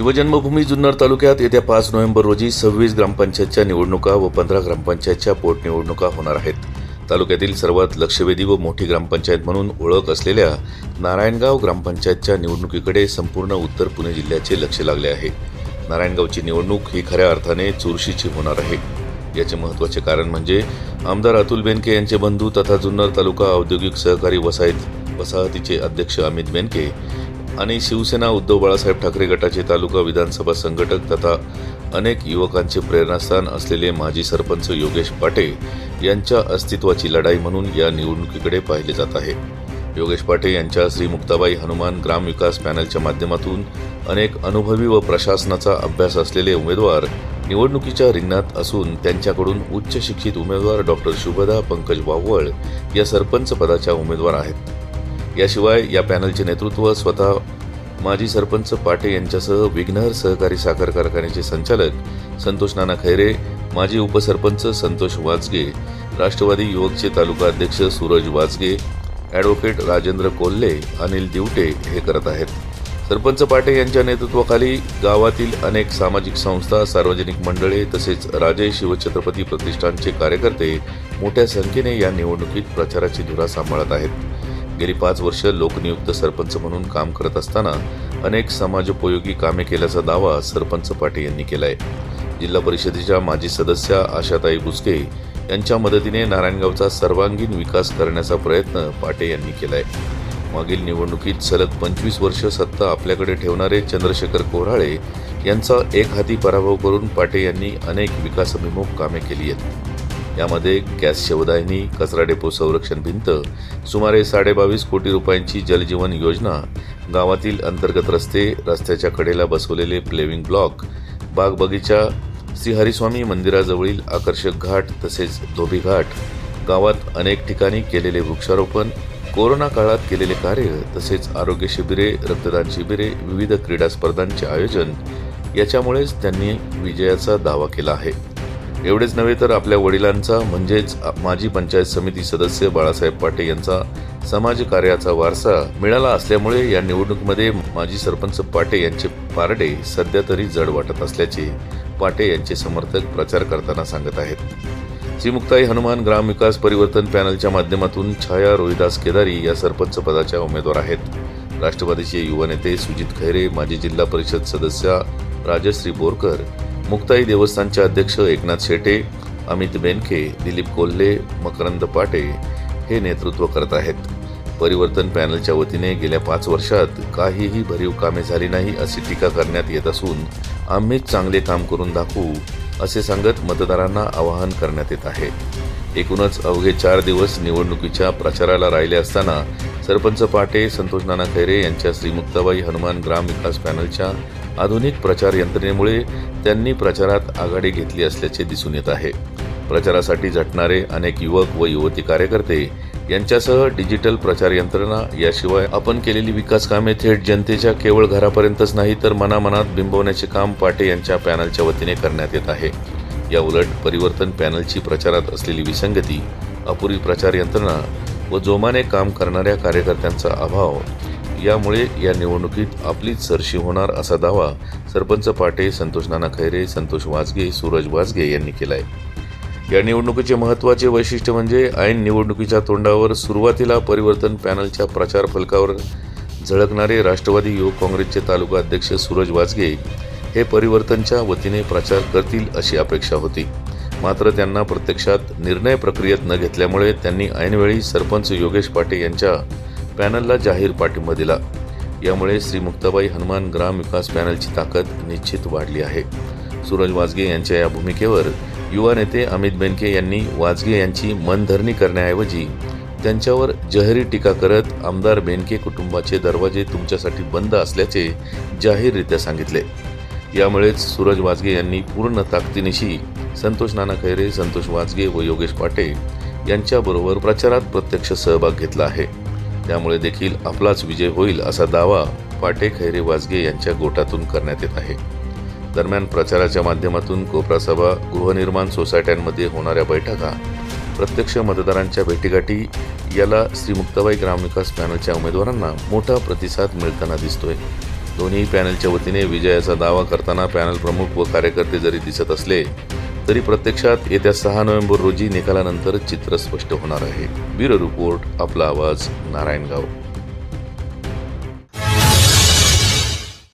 शिवजन्मभूमी जुन्नर तालुक्यात येत्या पाच नोव्हेंबर रोजी सव्वीस ग्रामपंचायतच्या निवडणुका व पंधरा ग्रामपंचायतच्या पोटनिवडणुका होणार आहेत. तालुक्यातील सर्वात लक्षवेधी व मोठी ग्रामपंचायत म्हणून ओळख असलेल्या नारायणगाव ग्रामपंचायतच्या निवडणुकीकडे संपूर्ण उत्तर पुणे जिल्ह्याचे लक्ष लागले आहे. नारायणगावची निवडणूक ही खऱ्या अर्थाने चुरशीची होणार आहे. याचे महत्त्वाचे कारण म्हणजे आमदार अतुल बेनके यांचे बंधू तथा जुन्नर तालुका औद्योगिक सहकारी वसाहत वसाहतीचे अध्यक्ष अमित बेनके आणि शिवसेना उद्धव बाळासाहेब ठाकरे गटाचे तालुका विधानसभा संघटक तथा अनेक युवकांचे प्रेरणास्थान असलेले माजी सरपंच योगेश पाटे यांच्या अस्तित्वाची लढाई म्हणून या निवडणुकीकडे पाहिले जात आहे. योगेश पाटे यांच्या श्री मुक्ताबाई हनुमान ग्राम विकास पॅनलच्या माध्यमातून अनेक अनुभवी व प्रशासनाचा अभ्यास असलेले उमेदवार निवडणुकीच्या रिंगणात असून त्यांच्याकडून उच्च शिक्षित उमेदवार डॉक्टर शुभदा पंकज वावळ या सरपंच पदाच्या उमेदवार आहेत. याशिवाय या पॅनलचे नेतृत्व स्वतः माजी सरपंच पाटे यांच्यासह विघ्नहर सहकारी साखर कारखान्याचे संचालक संतोष नाना खैरे माजी उपसरपंच संतोष वाजगे राष्ट्रवादी युवकचे तालुका अध्यक्ष सूरज वाजगे ॲडव्होकेट राजेंद्र कोल्हे अनिल दिवटे हे करत आहेत. सरपंच पाटे यांच्या नेतृत्वाखाली गावातील अनेक सामाजिक संस्था सार्वजनिक मंडळे तसेच राजे शिवछत्रपती प्रतिष्ठानचे कार्यकर्ते मोठ्या संख्येने या निवडणुकीत प्रचाराची धुरा सांभाळत आहेत. गेली पाच वर्ष लोकनियुक्त सरपंच म्हणून काम करत असताना अनेक समाजोपयोगी कामे केल्याचा दावा सरपंच पाटे यांनी केलाय. जिल्हा परिषदेच्या माजी सदस्या आशाताई बुसके यांच्या मदतीने नारायणगावचा सर्वांगीण विकास करण्याचा प्रयत्न पाटे यांनी केलाय. मागील निवडणुकीत सलग पंचवीस वर्ष सत्ता आपल्याकडे ठेवणारे चंद्रशेखर कोराळे यांचा एक हाती पराभव करून पाटे यांनी अनेक विकासभिमुख कामे केली आहेत. यामध्ये गॅस शवदाहिनी कचरा डेपो संरक्षण भिंत सुमारे साडेबावीस कोटी रुपयांची जलजीवन योजना गावातील अंतर्गत रस्ते रस्त्याच्या कडेला बसवलेले प्लेविंग ब्लॉक बाग बगीचा श्रीहरिस्वामी मंदिराजवळील आकर्षक घाट तसेच धोबी घाट गावात अनेक ठिकाणी केलेले वृक्षारोपण कोरोना काळात केलेले कार्य तसेच आरोग्य शिबिरे रक्तदान शिबिरे विविध क्रीडा स्पर्धांचे आयोजन याच्यामुळेच त्यांनी विजयाचा दावा केला आहे. एवढेच नव्हे तर आपल्या वडिलांचा म्हणजेच माजी पंचायत समिती सदस्य बाळासाहेब पाटे यांचा समाजकार्याचा वारसा मिळाला असल्यामुळे या निवडणुकीमध्ये माजी सरपंच पाटे यांचे पारडे सध्या तरी जड वाटत असल्याचे पाटे यांचे समर्थक प्रचार करताना सांगत आहेत. श्रीमुक्ताई हनुमान ग्राम विकास परिवर्तन पॅनलच्या माध्यमातून छाया रोहिदास केदारी या सरपंच पदाच्या उमेदवार आहेत. राष्ट्रवादीचे युवा नेते सुजित खैरे माजी जिल्हा परिषद सदस्या राजश्री बोरकर मुक्ताई देवस्थानचे अध्यक्ष एकनाथ शेटे अमित बेनके दिलीप कोल्हे मकरंद पाटे हे नेतृत्व करत आहेत. परिवर्तन पॅनलच्या वतीने गेल्या पाच वर्षात काहीही भरीव कामे झाली नाही अशी टीका करण्यात येत असून आम्हीच चांगले काम करून दाखवू असे सांगत मतदारांना आवाहन करण्यात येत आहे. एकूणच अवघे चार दिवस निवडणुकीच्या प्रचाराला राहिले असताना सरपंच पाटे संतोष नाना खैरे यांच्या श्री मुक्ताबाई हनुमान ग्राम विकास पॅनलच्या आधुनिक प्रचार यंत्रणेमुळे त्यांनी प्रचारात आघाडी घेतली असल्याचे दिसून येत आहे. प्रचारासाठी झटणारे अनेक युवक व युवती कार्यकर्ते यांच्यासह डिजिटल प्रचार यंत्रणा याशिवाय आपण केलेली विकास कामे थेट जनतेच्या केवळ घरापर्यंतच नाही तर मनामनात बिंबवण्याचे काम पाटे यांच्या पॅनलच्या वतीने करण्यात येत आहे. या उलट परिवर्तन पॅनलची प्रचारात असलेली विसंगती अपुरी प्रचार यंत्रणा व जोमाने काम करणाऱ्या कार्यकर्त्यांचा अभाव. यामुळे या निवडणुकीत आपलीच सरशी होणार असा दावा सरपंच पाटे संतोष नाना खैरे संतोष वाजगे सूरज वाजगे यांनी केलाय. या निवडणुकीचे महत्त्वाचे वैशिष्ट्य म्हणजे ऐन निवडणुकीच्या तोंडावर सुरुवातीला परिवर्तन पॅनलच्या प्रचार फलकावर झळकणारे राष्ट्रवादी युवक काँग्रेसचे तालुका अध्यक्ष सूरज वाजगे हे परिवर्तनच्या वतीने प्रचार करतील अशी अपेक्षा होती. मात्र त्यांना प्रत्यक्षात निर्णय प्रक्रियेत न घेतल्यामुळे त्यांनी ऐनवेळी सरपंच योगेश पाटे यांच्या पॅनलला जाहीर पाठिंबा दिला. यामुळे श्री मुक्ताबाई हनुमान ग्राम विकास पॅनलची ताकद निश्चित वाढली आहे. सूरज वाजगे यांच्या या भूमिकेवर युवा नेते अमित बेनके यांनी वाजगे यांची मनधरणी करण्याऐवजी त्यांच्यावर जहरी टीका करत आमदार बेनके कुटुंबाचे दरवाजे तुमच्यासाठी बंद असल्याचे जाहीररित्या सांगितले. यामुळेच सूरज वाजगे यांनी पूर्ण ताकदीनिशी संतोष नाना खैरे संतोष वाजगे व योगेश पाटे यांच्याबरोबर प्रचारात प्रत्यक्ष सहभाग घेतला आहे. त्यामुळे देखील आपलाच विजय होईल असा दावा पाटे खैरे वाजगे यांच्या गोटातून करण्यात येत आहे. दरम्यान प्रचाराच्या माध्यमातून कोपरासभा गृहनिर्माण सोसायट्यांमध्ये होणाऱ्या बैठका प्रत्यक्ष मतदारांच्या भेटीगाठी याला श्री मुक्ताबाई ग्रामविकास पॅनलच्या उमेदवारांना मोठा प्रतिसाद मिळताना दिसतोय. दोन्ही पॅनलच्या वतीने विजयाचा दावा करताना पॅनल प्रमुख व कार्यकर्ते जरी दिसत असले तरी प्रत्यक्षात येत्या सहा नोव्हेंबर रोजी निकालानंतर चित्र स्पष्ट होणार आहे. ब्युरो रिपोर्ट आपला आवाज नारायणगाव.